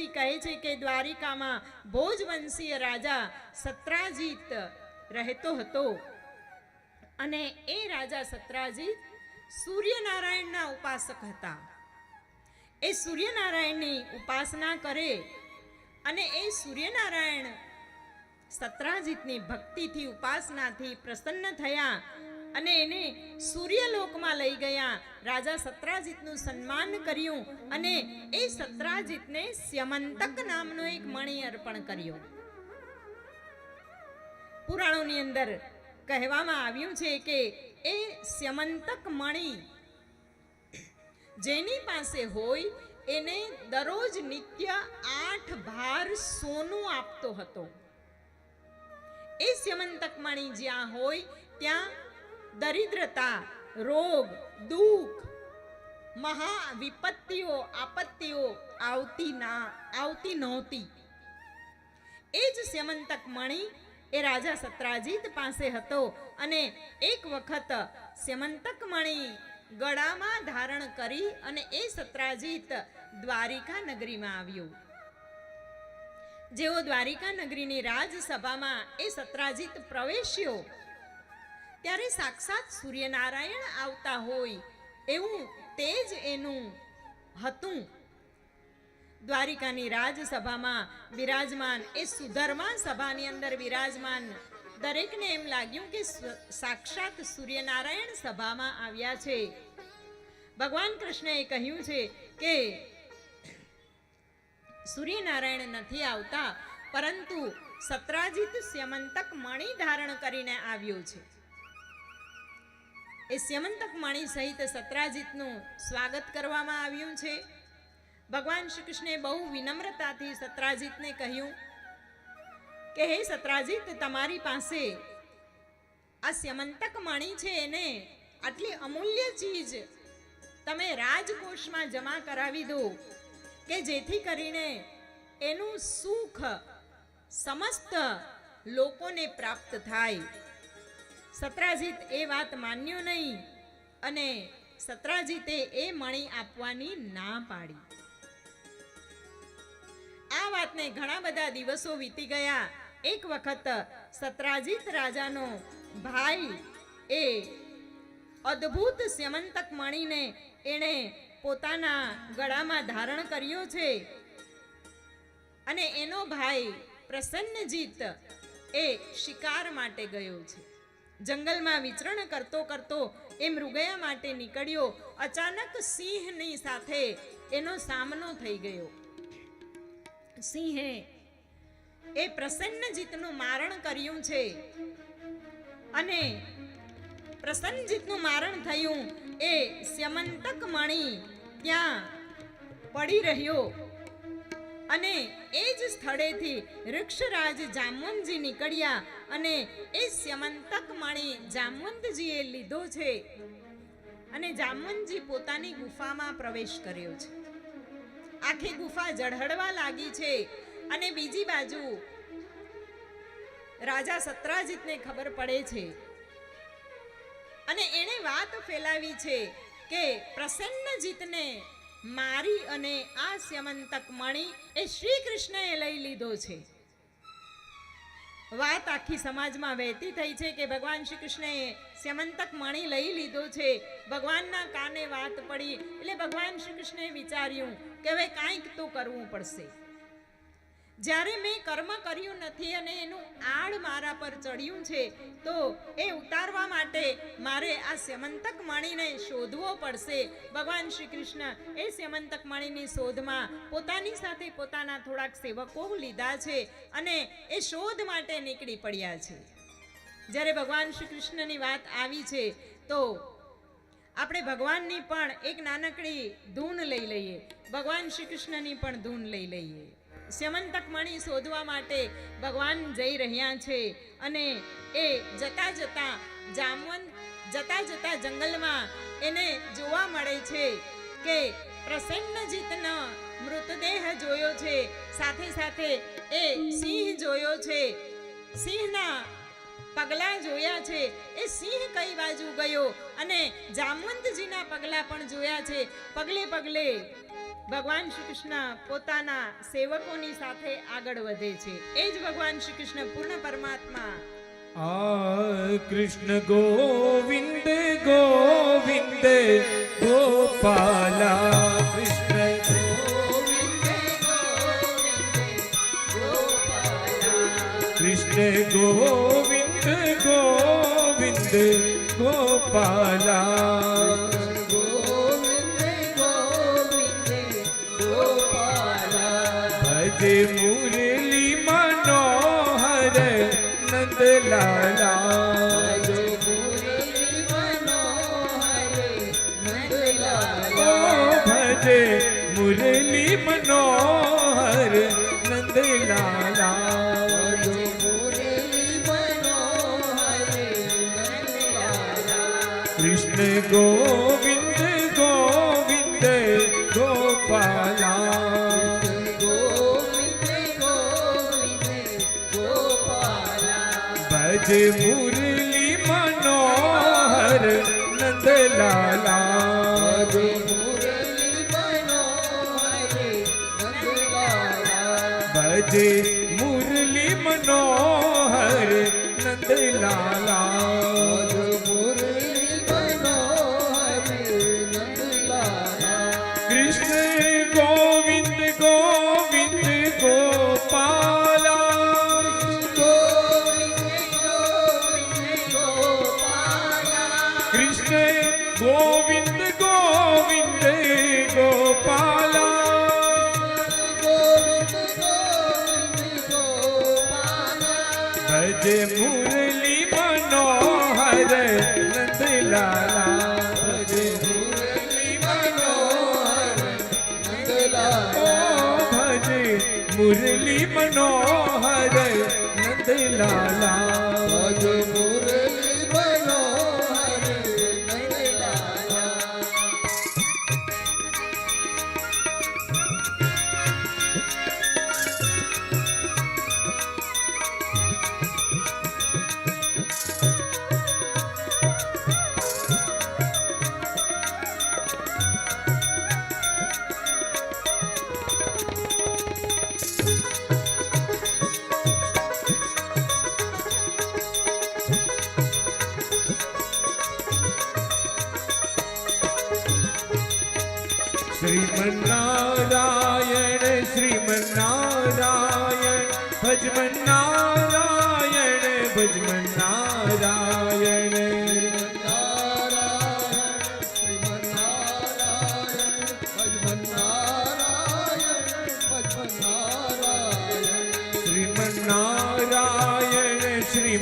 જામવંતજી કહે છે કે દ્વારિકામાં ભોજવંશીય રાજા સત્રાજીત રહેતો હતો. અને એ રાજા સત્રાજીત સૂર્યનારાયણના ઉપાસક હતા. એ સૂર્યનારાયણની ઉપાસના કરે અને એ સૂર્યનારાયણ સત્રાજીતની ભક્તિથી, ઉપાસનાથી પ્રસન્ન થયા અને એને સૂર્યલોકમાં લઈ ગયા. રાજા સત્રાજીતનું સન્માન કર્યું અને એ સત્રાજીતને સ્યમંતક નામનો એક મણિ અર્પણ કર્યો. પુરાણોની અંદર કહેવામાં આવ્યું છે કે એ સ્યમંતક મણિ જેની પાસે હોય એને દરરોજ નિત્ય આઠ ભાર સોનું આપતો હતો. એ સ્યમંતક મણિ જ્યાં હોય ત્યાં દરિદ્રતા, રોગ, દુઃખ મહા વિપત્તિઓ આપત્તિઓ આવતી ના આવતી નહોતી. એ જ સ્યમંતક મણી એ રાજા સત્રાજીત પાસે હતો અને એક વખત સ્યમંતક મણી ગળામાં ધારણ કરી અને એ સત્રાજીત દ્વારિકા નગરીમાં આવ્યો. જેઓ દ્વારિકા નગરીની રાજસભામાં એ સત્રાજીત પ્રવેશ્યો ત્યારે સાક્ષાત સૂર્યનારાયણ આવતા હોય એવું તેજ એનું હતું. દ્વારિકાની રાજસભામાં બિરાજમાન એ સુધર્મા સભાની અંદર બિરાજમાન. દરેકને એમ લાગ્યું કે સાક્ષાત સૂર્યનારાયણ સભામાં આવ્યા છે. ભગવાન કૃષ્ણએ કહ્યું છે કે સૂર્યનારાયણ નથી આવતા, પરંતુ સત્રાજીત સ્યમંતક મણિ ધારણ કરીને આવ્યો છે. એ સ્યમંતક માણી સહિત સત્રાજીતનું સ્વાગત કરવામાં આવ્યું છે. ભગવાન શ્રી કૃષ્ણે બહુ વિનમ્રતાથી સત્રાજીતને કહ્યું કે, હે સત્રાજીત, તમારી પાસે આ સ્યમંતક માણી છે એને આટલી અમૂલ્ય ચીજ તમે રાજકોષમાં જમા કરાવી દો કે જેથી કરીને એનું સુખ સમસ્ત લોકોને પ્રાપ્ત થાય. સત્રાજીત એ વાત માન્યો નહીં અને સત્રાજીતે એ મણી આપવાની ના પાડી. આ વાતને ઘણા બધા દિવસો વીતી ગયા. એક વખત સત્રાજીત રાજાનો ભાઈ એ અદ્ભુત સ્યમંતક મણીને એણે પોતાના ગળામાં ધારણ કર્યો છે અને એનો ભાઈ પ્રસન્નજીત એ શિકાર માટે ગયો છે. જંગલમાં વિચરણ કરતો કરતો એ મૃગયા માટે નીકળ્યો. અચાનક સિંહની સાથે એનો સામનો થઈ ગયો. સિંહે એ પ્રસન્નજીતનું મારણ કર્યું છે અને પ્રસન્નજીતનું મારણ થયું એ સ્યમંતક મણી ત્યાં પડી રહ્યો. અને એ જ સ્થળેથી વૃક્ષરાજ જામવંતજી નીકળ્યા અને એ સ્યમંતક મણી જામવંતજીએ લીધો છે. અને જામવંતજી પોતાની ગુફામાં પ્રવેશ કર્યો છે. આખી ગુફા ઝળહળવા લાગી છે અને બીજી બાજુ રાજા સત્રાજીતને ખબર પડે છે. અને એણે વાત ફેલાવી છે કે પ્રસન્નજીતને મારી અને આ સ્યમંતક મણી એ શ્રી કૃષ્ણએ લઈ લીધો છે. વાત આખી સમાજમાં વહેતી થઈ છે કે ભગવાન શ્રી કૃષ્ણએ સ્યમંતક મણી લઈ લીધો છે. ભગવાનના કાને વાત પડી એટલે ભગવાન શ્રી કૃષ્ણએ વિચાર્યું કે હવે કાંઈક તો કરવું પડશે. જ્યારે મેં કર્મ કર્યું નથી અને એનું આડ મારા પર ચડ્યું છે, તો એ ઉતારવા માટે મારે આ સ્યમંતક મણીને શોધવો પડશે. ભગવાન શ્રી કૃષ્ણ એ સ્યમંતક મણીની શોધમાં પોતાની સાથે પોતાના થોડાક સેવકો લીધા છે અને એ શોધ માટે નીકળી પડ્યા છે. જ્યારે ભગવાન શ્રી કૃષ્ણની વાત આવી છે, તો આપણે ભગવાનની પણ એક નાનકડી ધૂન લઈ લઈએ. ભગવાન શ્રી કૃષ્ણની પણ ધૂન લઈ લઈએ. સ્યમંતક શોધવા માટે ભગવાન જઈ રહ્યા છે અને એ જતા જતા જામવંત જતા જતા જંગલમાં એને જોવા મળે છે કે પ્રસન્નજીતનો મૃતદેહ જોયો છે. સાથે સાથે એ સિંહ જોયો છે. સિંહના પગલા જોયા છે. એ સિંહ કઈ બાજુ ગયો? અને જામવંતજીના પગલા પણ જોયા છે. પગલે પગલે ભગવાન શ્રી કૃષ્ણ પોતાના સેવકોની સાથે આગળ વધે છે. એ જ ભગવાન શ્રી કૃષ્ણ પૂર્ણ પરમાત્મા. આ કૃષ્ણ ગોવિંદ ગોવિંદ, ગોપાલા કૃષ્ણ. કૃષ્ણ ગોવિંદ ગોવિંદ ગોપાલા ભજે મુરલી મનોહર નંદલાલા ભજે મુરલી મનોહર ગોવિંદ ગોવિંદ ગોપાલા. ભજ મુરલી મનોહર નંદલાલા. ભજ મુરલી મનોહર નંદલાલા. કૃષ્ણ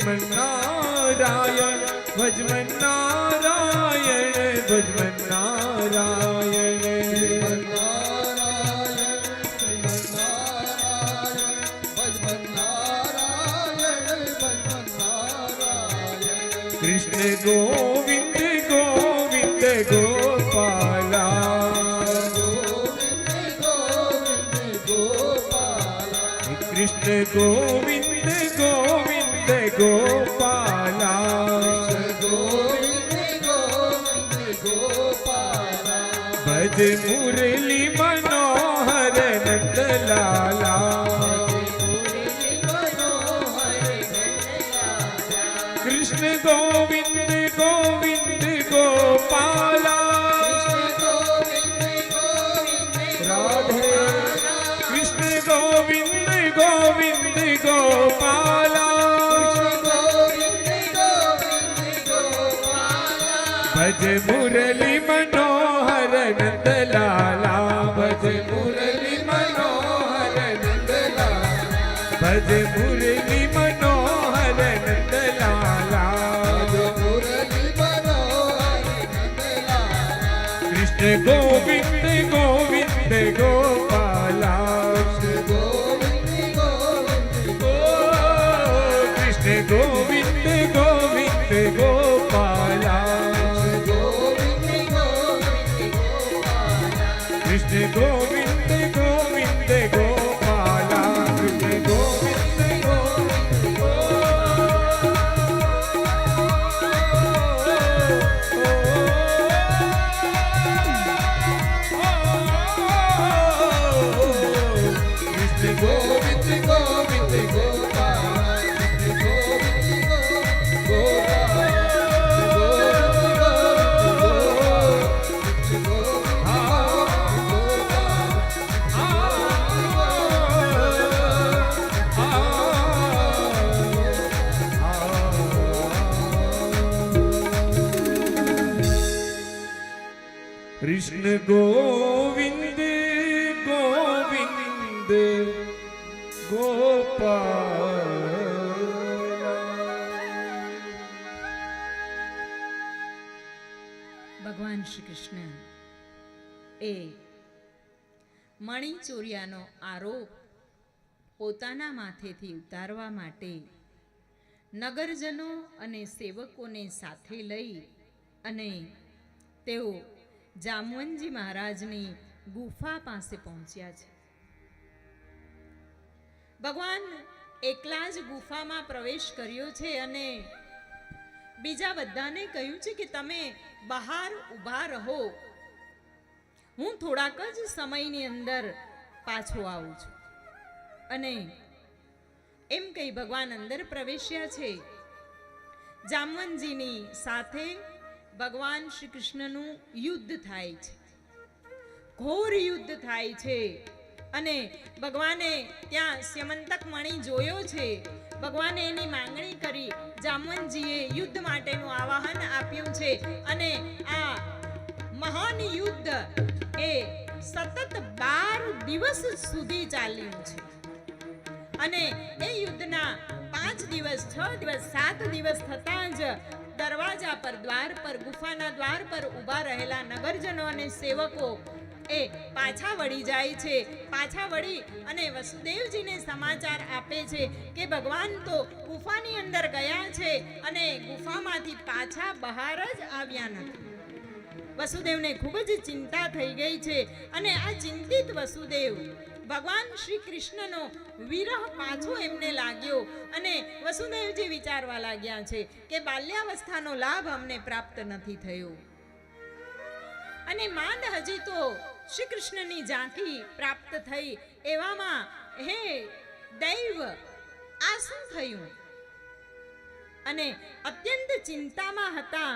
શ્રીમન્નારાયણ ભજમન્નારાયણ ભજમન્નારાયણ ભજ મુરલી મનોહર નંદલાલા ભજ મુરલી મનોહર નંદલાલા ભજ મુરલી મનોહર નંદલાલા કૃષ્ણ ગોવિંદ ગોવિંદ ગોપાલા કૃષ્ણ આરોપ પોતાના માથેથી ઉતારવા માટે નગરજનો અને સેવકોને સાથે લઈ અને તેઓ જામવનજી મહારાજની ગુફા પાસે પહોંચ્યા છે. ભગવાન એકલા જ ગુફામાં પ્રવેશ કર્યો છે અને બીજા બધાને કહ્યું છે કે તમે બહાર ઊભા રહો. હું થોડાક જ સમયની અંદર પાછો આવું છું. અને એમ કહી ભગવાન અંદર પ્રવેશ્યા છે. જામવંતજીની સાથે ભગવાન શ્રી કૃષ્ણનું યુદ્ધ થાય છે. ઘોર યુદ્ધ થાય છે. અને ભગવાને ત્યાં સ્યમંતક મણી જોયો છે. ભગવાને એની માંગણી કરી જામવંતજીએ યુદ્ધ માટેનું આવાહન આપ્યું છે. અને આ મહાન યુદ્ધ એ સતત બાર દિવસ સુધી ચાલ્યું છે. અને એ યુદ્ધના પાંચ દિવસ, છ દિવસ, સાત દિવસ થતાં જ દરવાજા પર, દ્વાર પર, ગુફાના દ્વાર પર ઊભા રહેલા નગરજનો અને સેવકો એ પાછા વળી જાય છે. પાછા વળી અને વસુદેવજીને સમાચાર આપે છે કે ભગવાન તો ગુફાની અંદર ગયા છે અને ગુફામાંથી પાછા બહાર જ આવ્યા નથી. વસુદેવને ખૂબ જ ચિંતા થઈ ગઈ છે અને આ ચિંતિત વસુદેવ ભગવાન શ્રી કૃષ્ણનો વિરહ પાછો એમને લાગ્યો અને વસુદેવજી વિચારવા લાગ્યા છે કે બાલ્યાવસ્થાનો લાભ અમને પ્રાપ્ત નથી થયો. અને માંડ હજી તો શ્રી કૃષ્ણની ઝાંખી પ્રાપ્ત થઈ એવામાં, હે દૈવ, આ શું થયું? અને અત્યંત ચિંતામાં હતા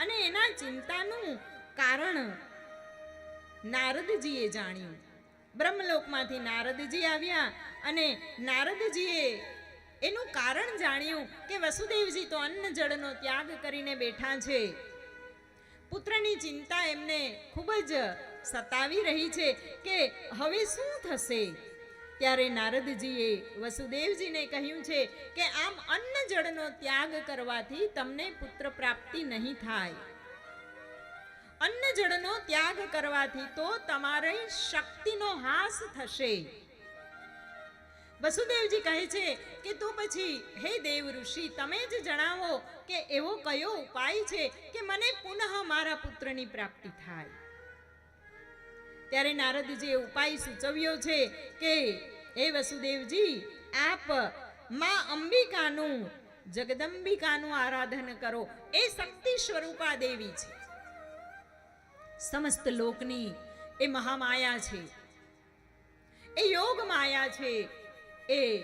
અને એના ચિંતાનું કારણ નારદજીએ જાણ્યું. બ્રહ્મલોકમાંથી નારદજી આવ્યા અને નારદજીએ એનું કારણ જાણ્યું કે વસુદેવજી તો અન્ન જળનો ત્યાગ કરીને બેઠા છે. પુત્રની ચિંતા એમને ખૂબ જ સતાવી રહી છે કે હવે શું થશે? ત્યારે નારદજીએ વસુદેવજીને કહ્યું છે કે આમ અન્ન જળનો ત્યાગ કરવાથી તમને પુત્ર પ્રાપ્તિ નહીં થાય. અન્ન જળનો ત્યાગ કરવાથી તો તમારી શક્તિનો હાસ થશે. વસુદેવજી કહે છે કે તો પછી, હે દેવ ઋષિ, તમે જ જણાવો કે એવો કયો ઉપાય છે કે મને પુનઃ મારા પુત્રની પ્રાપ્તિ થાય. ત્યારે નારદજીએ ઉપાય સૂચવ્યો છે કે, હે વસુદેવજી, આપમાં અંબિકાનું, જગદંબિકાનું આરાધન કરો. એ શક્તિ સ્વરૂપા દેવી છે. સમસ્ત લોકની એ મહામાયા છે. એ યોગ માયા છે. એ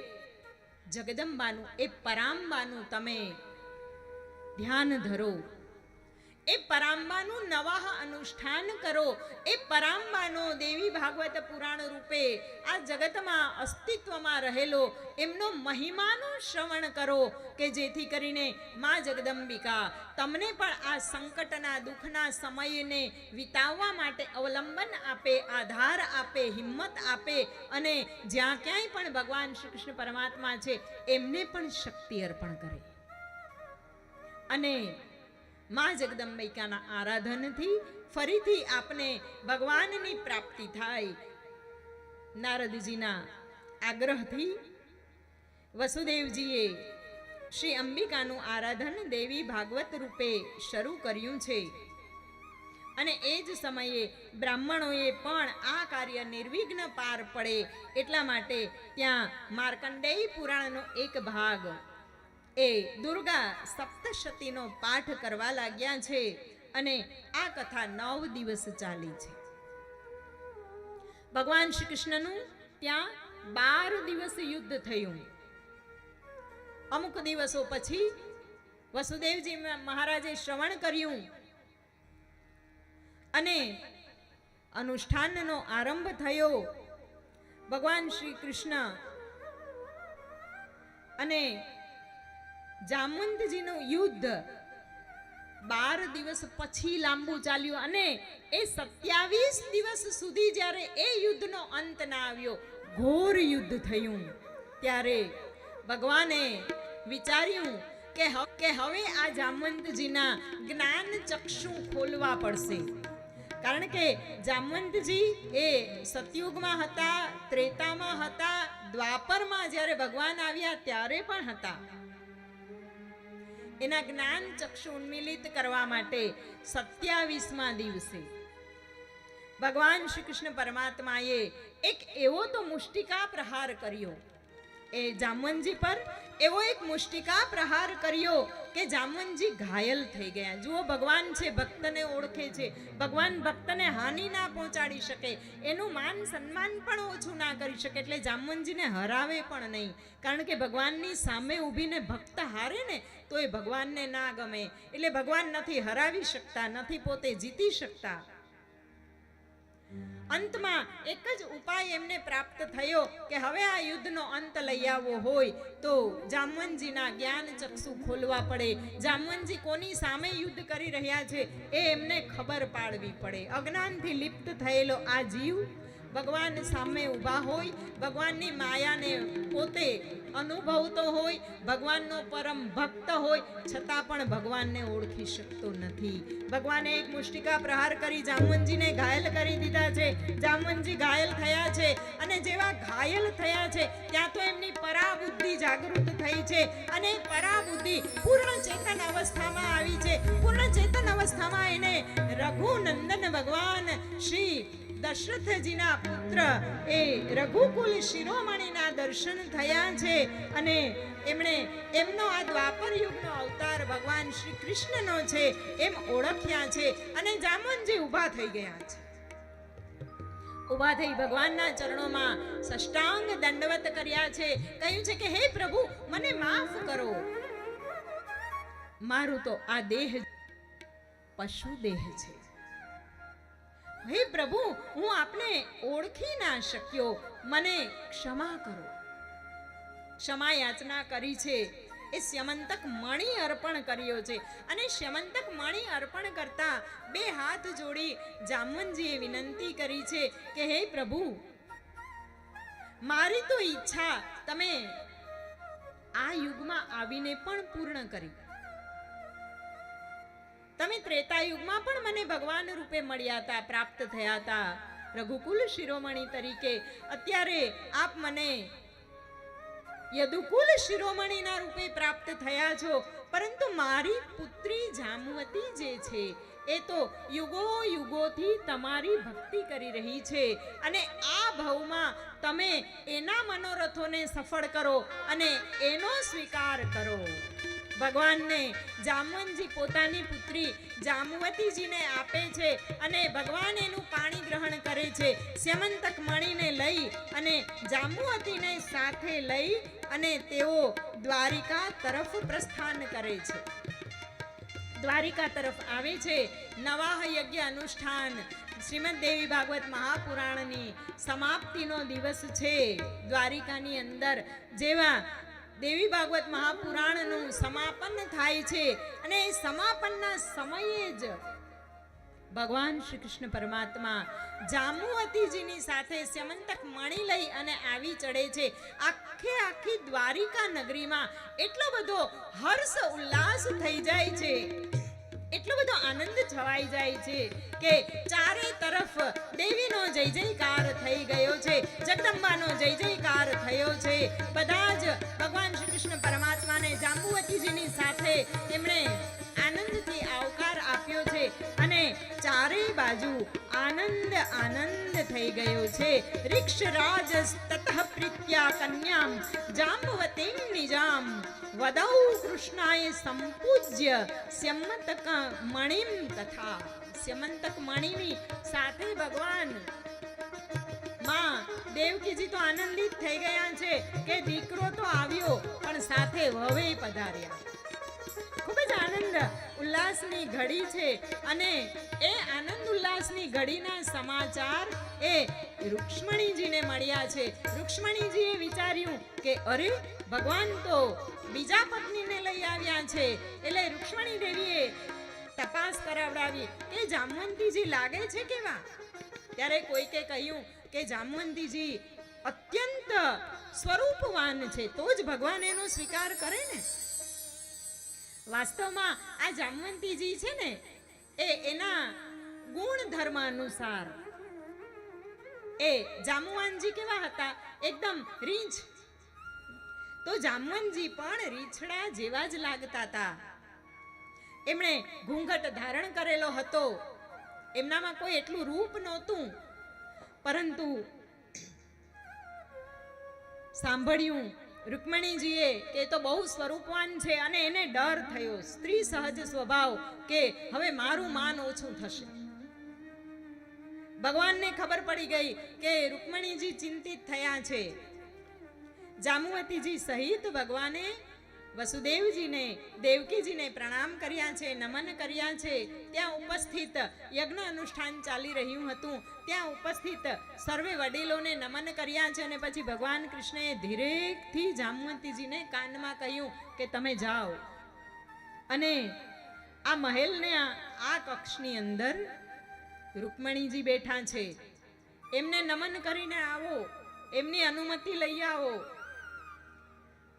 જગદંબાનું, એ પરાંબાનું તમે ધ્યાન ધરો. એ પરાંબાનું નવાહ અનુષ્ઠાન કરો. એ પરાંબાનો દેવી ભાગવત પુરાણ રૂપે આ જગતમાં અસ્તિત્વમાં રહેલો, એમનો મહિમાનું શ્રવણ કરો કે જેથી કરીને મા જગદંબિકા તમને પણ આ સંકટના દુઃખના સમયને વિતાવવા માટે અવલંબન આપે, આધાર આપે, હિંમત આપે અને જ્યાં ક્યાંય પણ ભગવાન શ્રી કૃષ્ણ પરમાત્મા છે, એમને પણ શક્તિ અર્પણ કરે. અને માં જગદંબિકાના આરાધનથી ફરીથી આપને ભગવાનની પ્રાપ્તિ થાય. નારદજીના આગ્રહથી વસુદેવજીએ શ્રી અંબિકાનું આરાધન દેવી ભાગવત રૂપે શરૂ કર્યું છે. અને એ જ સમયે બ્રાહ્મણોએ પણ આ કાર્ય નિર્વિઘ્ન પાર પડે એટલા માટે ત્યાં માર્કંડેય પુરાણનો એક ભાગ એ દુર્ગા સપ્તશતીનો પાઠ કરવા લાગ્યા છે અને આ કથા નવ દિવસ ચાલી છે. ભગવાન શ્રી કૃષ્ણનું ત્યાં બાર દિવસ યુદ્ધ થયું. અમુક દિવસો પછી વસુદેવજી મહારાજે શ્રવણ કર્યું અને અનુષ્ઠાનનો આરંભ થયો. ભગવાન શ્રી કૃષ્ણ અને જામવંતજીનું યુદ્ધ બાર દિવસ પછી લાંબુ ચાલ્યું અને એ સત્યાવીસ દિવસ સુધી જ્યારે એ યુદ્ધનો અંત ના આવ્યો, ઘોર યુદ્ધ થયું. ત્યારે ભગવાને વિચાર્યું કે કે હવે આ જામવંતજીના જ્ઞાન ચક્ષુ ખોલવા પડશે. કારણ કે જામવંતજી એ સતયુગમાં હતા, ત્રેતામાં હતા, દ્વાપરમાં જ્યારે ભગવાન આવ્યા ત્યારે પણ હતા. એના જ્ઞાન ચક્ષુ ઉન્મિલિત કરવા માટે સત્યાવીસમાં દિવસે. ભગવાન શ્રી કૃષ્ણ પરમાત્માએ એક એવો તો મુષ્ટિકા પ્રહાર કર્યો એ જામવંતજી પર એવો એક મુષ્ટિકા પ્રહાર કર્યો કે જામવંતજી ઘાયલ થઈ ગયા. જુઓ, ભગવાન છે, ભક્તને ઓળખે છે. ભગવાન ભક્તને હાનિ ના પહોંચાડી શકે. એનું માન સન્માન પણ ઓછું ના કરી શકે. એટલે જામવંતજીને હરાવે પણ નહીં. કારણ કે ભગવાનની સામે ઊભીને ભક્ત હારે ને, તો એ ભગવાનને ના ગમે. એટલે ભગવાન નથી હરાવી શકતા, નથી પોતે જીતી શકતા. અંતમાં એક જ ઉપાય એમને પ્રાપ્ત થયો કે હવે આ યુદ્ધનો અંત લઈ આવવો હોય તો જામવંતજીના જ્ઞાન ચક્ષુ ખોલવા પડે. જામવંતજી કોની સામે યુદ્ધ કરી રહ્યા છે એ એમને ખબર પાડવી પડે. અજ્ઞાનથી લિપ્ત થયેલો આ જીવ ભગવાન સામે ઊભા હોય, ભગવાનની માયાને પોતે અનુભવતો હોય, ભગવાનનો પરમ ભક્ત હોય, છતાં પણ ભગવાનને ઓળખી શકતો નથી. ભગવાને એક મુષ્ટિકા પ્રહાર કરી જામવનજીને ઘાયલ કરી દીધા છે. જામવનજી ઘાયલ થયા છે અને જેવા ઘાયલ થયા છે, ત્યાં તો એમની પરાબુદ્ધિ જાગૃત થઈ છે અને પરાબુદ્ધિ પૂર્ણ ચેતન અવસ્થામાં આવી છે. પૂર્ણ ચેતન અવસ્થામાં એને રઘુનંદન ભગવાન શ્રી દશરથજીના પુત્ર એ રઘુકુલ શિરોમણીના દર્શન થયા છે અને એમણે એમનો આ દ્વાપર યુગનો અવતાર ભગવાન શ્રી કૃષ્ણનો છે એમ ઓળખ્યા છે અને જામુનજી ઊભા થઈ ગયા છે. ઊભા થઈ ભગવાનના ચરણોમાં સષ્ટાંગ દંડવત કર્યા છે. કહ્યું છે કે, હે પ્રભુ, મને માફ કરો. મારું તો આ દેહ પશુ દેહ છે. હે પ્રભુ, હું આપને ઓળખી ના શક્યો. મને ક્ષમા કરો. ક્ષમા યાચના કરી છે. એ શ્યમંતક મણિ અર્પણ કર્યો છે. અને શ્યમંતક મણિ અર્પણ કરતા બે હાથ જોડી જામુનજીએ વિનંતી કરી છે કે, હે પ્રભુ, મારી તો ઈચ્છા તમે આ યુગમાં આવીને પણ પૂર્ણ કરી. તમે ત્રેતા યુગમાં પણ મને ભગવાન રૂપે મળ્યા હતા, પ્રાપ્ત થયા હતા. રઘુકુલ શિરોમણી તરીકે અત્યારે આપ મને યદુકુલ શિરોમણીના રૂપે પ્રાપ્ત થયા છો. પરંતુ મારી પુત્રી જામવતી જે છે, એ તો યુગો યુગોથી તમારી ભક્તિ કરી રહી છે અને આ ભવમાં તમે એના મનોરથોને સફળ કરો અને એનો સ્વીકાર કરો. ભગવાનને જામવંતજી પોતાની પુત્રી જામવતીજીને આપે છે અને ભગવાન એનું પાણી ગ્રહણ કરે છે. સ્યમંતક મણીને લઈ અને જામવતીને સાથે લઈ અને તેઓ દ્વારિકા તરફ પ્રસ્થાન કરે છે. દ્વારિકા તરફ આવે છે. નવાહ યજ્ઞ અનુષ્ઠાન. શ્રીમદ દેવી ભાગવત મહાપુરાણની સમાપ્તિનો દિવસ છે. દ્વારિકાની અંદર જેવા દેવી ભાગવત મહાપુરાણનું સમાપન થાય છે. અને એ સમાપનના સમયે જ ભગવાન શ્રી કૃષ્ણ પરમાત્મા જામુવતીજીની સાથે સ્યમંતક મણી લઈ અને આવી ચડે છે. આખે આખી દ્વારિકા નગરીમાં એટલો બધો હર્ષ ઉલ્લાસ થઈ જાય છે. એટલો બધો આનંદ છવાઈ જાય છે કે ચારે તરફ દેવીનો જય જયકાર થઈ ગયો છે, જગદંબાનો જય જયકાર થયો છે. બધા જ ભગવાન શ્રી કૃષ્ણ પરમાત્માને જાંબુવતીજીની સાથે એમણે આનંદથી આવકાર આપ્યો છે. ચારેય બાજુ આનંદ આનંદ થઈ ગયો છે. રિક્ષ રાજ તતઃ પ્રીત્યા કન્યામ જાંબવતીમ નિજામ. વદૌ કૃષ્ણાય સંપૂજ્ય સ્યમંતક મણિમ તથા સ્યમંતક મણિની સાથે ભગવાનમાં દેવકીજી તો આનંદિત થઈ ગયા છે કે દીકરો તો આવ્યો, પણ સાથે વવે પધાર્યા. ખૂબ જ આનંદ ઉલ્લાસની ઘડી છે અને એ આનંદ ઉલ્લાસની ઘડીના સમાચાર એ રૂક્ષ્મણીજીને મળ્યા છે. રૂક્ષ્મણીજીએ વિચાર્યું કે અરે, ભગવાન તો બીજા પત્નીને લઈ આવ્યા છે. એટલે રૂક્ષ્મણી દેવીએ તપાસ કરાવડાવી કે જામવંતીજી લાગે છે કેવા? ત્યારે કોઈકે કહ્યું કે જામવંતીજી અત્યંત સ્વરૂપવાન છે, તો જ ભગવાન એનો સ્વીકાર કરે ને. વાસ્તવમાં આ જામવંતીજી છે ને, એ એના ગુણ ધર્મ અનુસાર એ જામવાનજી કેવા હતા? એકદમ રીંછ. તો જામવનજી પણ રીછડા જેવા જ લાગતા હતા. એમણે ઘૂંઘટ ધારણ કરેલો હતો. એમનામાં કોઈ એટલું રૂપ નહોતું. પરંતુ સાંભળ્યું રૂકમણીજીએ કે તો બહુ સ્વરૂપવાન છે અને એને ડર થયો. સ્ત્રી સહજ સ્વભાવ કે હવે મારું માન ઓછું થશે. ભગવાનને ખબર પડી ગઈ કે રૂકમણીજી ચિંતિત થયા છે. જામુવતીજી સહિત ભગવાને વસુદેવજીને, દેવકીજીને પ્રણામ કર્યા છે, નમન કર્યા છે. ત્યાં ઉપસ્થિત યજ્ઞ અનુષ્ઠાન ચાલી રહ્યું હતું. ત્યાં ઉપસ્થિત સર્વે વડીલોને નમન કર્યા છે અને પછી ભગવાન કૃષ્ણએ ધીરેકથી જામવંતીજીને કાનમાં કહ્યું કે તમે જાઓ. અને આ મહેલને આ કક્ષની અંદર રૂકમણીજી બેઠા છે. એમને નમન કરીને આવો. એમની અનુમતિ લઈ આવો.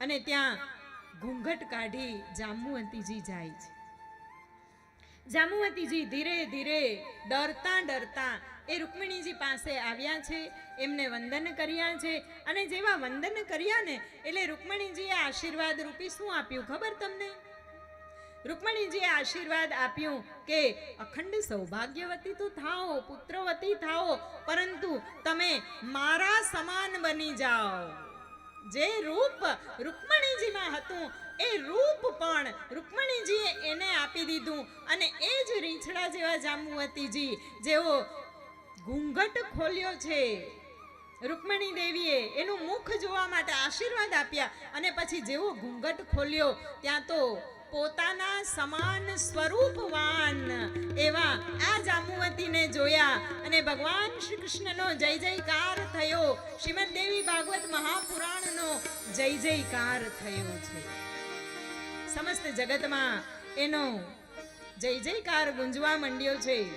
અને ત્યાં ઘૂંઘટ કાઢી જામુવંતીજી જાય છે. જામુવતીજી ધીરે ધીરે ડરતા ડરતા એ રૂકમિણીજી પાસે આવ્યા છે, એમને વંદન કર્યા છે અને જેવા વંદન કર્યા ને એટલે રૂકમણીજીએ આશીર્વાદ રૂપી શું આપ્યું ખબર તમને? રૂકમણીજીએ આશીર્વાદ આપ્યું કે અખંડ સૌભાગ્યવતી તો થાઓ, પુત્રવતી થાઓ, પરંતુ તમે મારા સમાન બની જાઓ. જે રૂપ રૂકમણીજીમાં હતું, એ રૂપ પણ રૂકમણીજીએ એને આપી દીધું. અને એ જ રીંછડા જેવા જાંબુવતીજી, જેઓ ઘૂંઘટ ખોલ્યો છે, રૂકમણી દેવીએ એનું મુખ જોવા માટે આશીર્વાદ આપ્યા. અને પછી જેવો ઘૂંઘટ ખોલ્યો, ત્યાં તો પોતાના સમાન સ્વરૂપવાન એવા આ જામુવતીને જોયા અને ભગવાન શ્રી કૃષ્ણનો જય જયકાર થયો. શ્રીમદ દેવી ભાગવત મહાપુરાણનો જય જયકાર થયો છે. સમસ્ત જગતમાં એનો જય જયકાર ગુંજવા માંડ્યો છે.